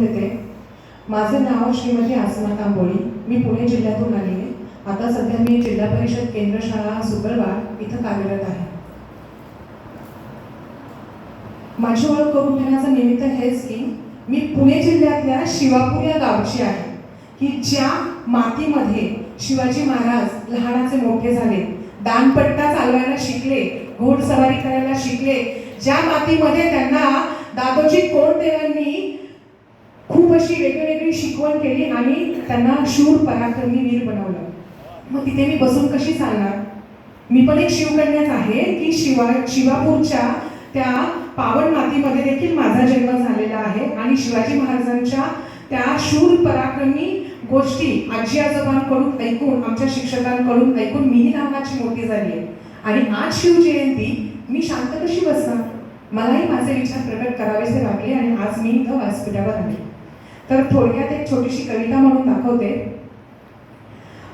येते माझं नाव श्रीमती आसना तांबोळी. मी पुणे जिल्ह्यातून आली आहे. आता सध्या मी जिल्हा परिषद केंद्र शाळा सुगलवाड इथं कार्यरत आहे. माझी ओळख करून घेण्याचं निमित्त हेच की मी पुणे जिल्ह्यातल्या शिवापूर या गावची आहे. की ज्या मातीमध्ये शिवाजी महाराज लहानाचे मोठे झाले दानपट्टा चालवायला शिकले घोडसवारी करायला शिकले ज्या मातीमध्ये त्यांना दादोजी कोंडदेवांनी खूप अशी वेगळी शिकवण केली आणि त्यांना शूर पराक्रमी वीर बनवलं. मग तिथे मी बसून कशी चालणार? मी पण एक शिवकन्याच आहे की शिवा शिवापूरच्या त्या पावन मातीमध्ये देखील माझा जन्म झालेला आहे आणि शिवाजी महाराजांच्या त्या शूर पराक्रमी गोष्टी आजी आजोबांकडून ऐकून आमच्या शिक्षकांकडून ऐकून मीही लहानाची मोठी झाली आहे. आणि आज शिवजयंती मी शांत कशी बसणार? मलाही माझे विचार प्रकट करावेसे लागले आणि आज मी इथं व्यासपीठावर आले तर थोडक्यात एक छोटीशी कविता म्हणून दाखवते.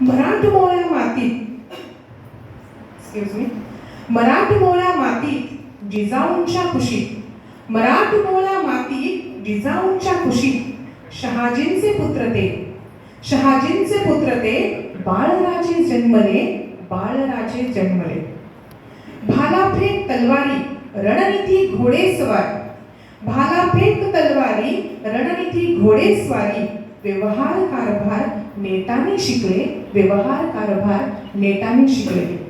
मराठमोळ्या मातीत एक्सक्यूज मी मराठमोळ्या मातीत जिजाऊंच्या कुशीत मराठमोळ्या मातीत जिजाऊंच्या कुशीत शहाजींचे पुत्र ते. शहाजींचे पुत्र ते बाळराजे जन्मले बाळराजे जन्मले. भालाफेक तलवारी रणनीती घोडेस्वार भालाफेक घोडेस्वारी व्यवहार कारभार नेटाने शिकले व्यवहार कारभार नेटाने शिकले.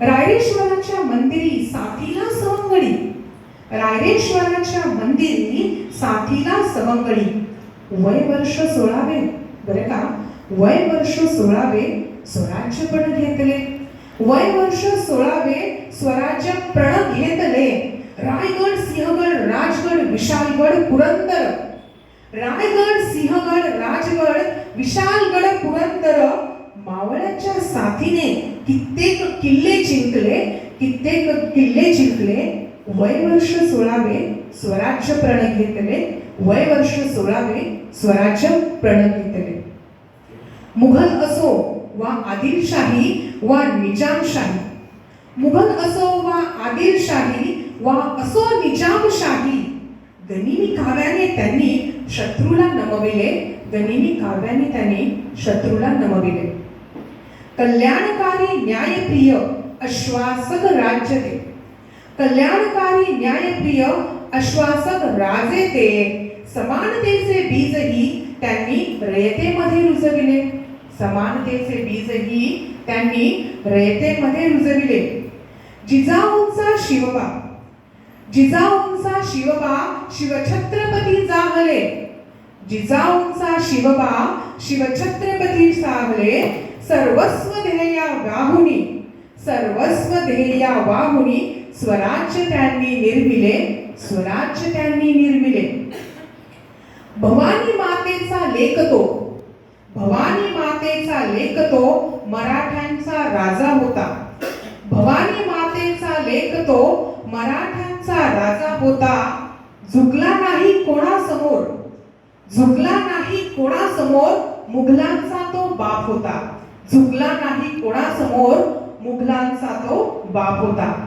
रायरेश्वराच्या मंदिरी साथीला सवंगडी. रायरेश्वराच्या मंदिरी साथीला सवंगडी. वय वर्ष सोळावे बरं का? वय वर्ष सोळावे स्वराज्य पण घेतले. वय वर्ष सोळावे स्वराज्य प्रण घेतले. रायगड सिंहगड राजगड विशालगड पुरंदर. रायगड सिंहगड राजगड विशालगड पुरंदर मावळ्याच्या साथीने कित्येक किल्ले जिंकले कित्येक किल्ले जिंकले. वय वर्ष सोळावे स्वराज्य प्रण घेतले. वय वर्ष सोळावे स्वराज्य प्रण घेतले. मुघल असो वा आदिलशाही वा निजामशाही मुघल असो वा आदिलशाही वा असो निजामशाही गनिमी काव्याने त्यांनी शत्रूला नमविले गनिमी काव्याने त्यांनी शत्रूला नमविले. कल्याणकारी न्यायप्रिय आश्वासक राज्य ते कल्याणकारी न्यायप्रिय आश्वासक राजे ते समानतेचे बीजही त्यांनी रयतेमध्ये रुजविले. समानतेचे बीजही त्यांनी रयतेमध्ये रुजविले. जिजाऊंचा शिवबा जिजाऊंचा शिवबा शिवछत्रपती जाहले जिजाऊंचा शिवबा शिवछत्रपती सावले सर्वस्व ध्येया वाहुनी. सर्वस्व ध्येया वाहुनी. स्वराज्य त्यांनी निर्मिले. स्वराज्य त्यांनी निर्मिले. भवानी मातेचा लेख तो भवानी मातेचा लेख तो मराठ्यांचा राजा होता. भवानी मातेचा लेख तो मराठ्यांचा राजा होता झुकला नाही कोणासमोर. झुकला नाही कोणासमोर मुघलांचा तो बाप होता. झुकला नाही कोणासमोर मुघलांचा तो बाप होता.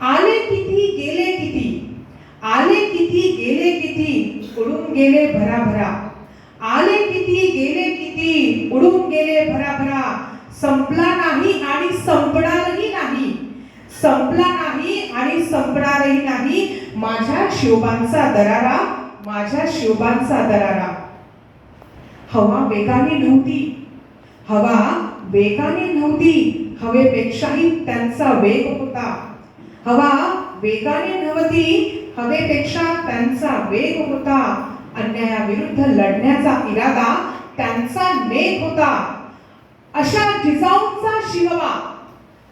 आले किती गेले किती? आले किती गेले किती? उडून गेले भराभरा. आले किती गेले किती? उडून गेले भराभरा. संपला नाही आणि संपणारही नाही. संपला नाही आणि संपणारही नाही. माझ्या शिवबांचा दरारा माझ्या शिवबांचा दरारा. हवा वेगाने नव्हती हवा वेगाने नव्हती हवेपेक्षाही त्यांचा वेग होता. हवा वेगाने नव्हती हवेपेक्षा त्यांचा वेग होता. अन्यायाविरुद्ध लढण्याचा इरादा त्यांचा नेक होता. अशा जिजाऊंचा शिवबा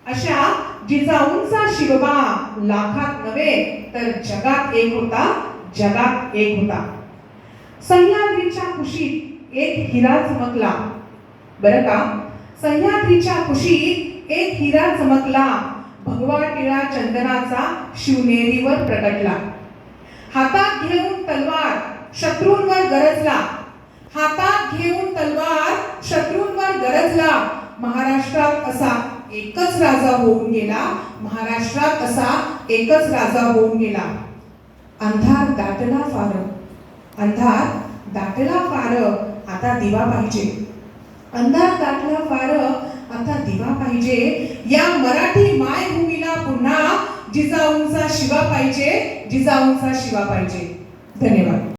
अशा जिजाऊंचा शिवबा लाखात नव्हे तर जगात एक होता जगात एक होता. सह्याद्रीच्या कुशीत एक हिरा चमकला. बरं का? सह्याद्रीच्या कुशीत एक हिरा चमकला. भगवा टिळा चंदनाचा शिवनेरीवर प्रगटला हातात घेऊन तलवार शत्रूंवर गरजला. हातात घेऊन तलवार शत्रूंवर गरजला. महाराष्ट्रात असा एकच राजा होऊन गेला. महाराष्ट्रात असा एकच राजा होऊन गेला. अंधार दाटला फार. अंधार दाटला फार. आता दिवा पाहिजे. अंधार दाटला फार. आता दिवा पाहिजे. या मराठी मायभूमीला पुन्हा जिजाऊंचा शिवा पाहिजे. जिजाऊंचा शिवा पाहिजे. धन्यवाद.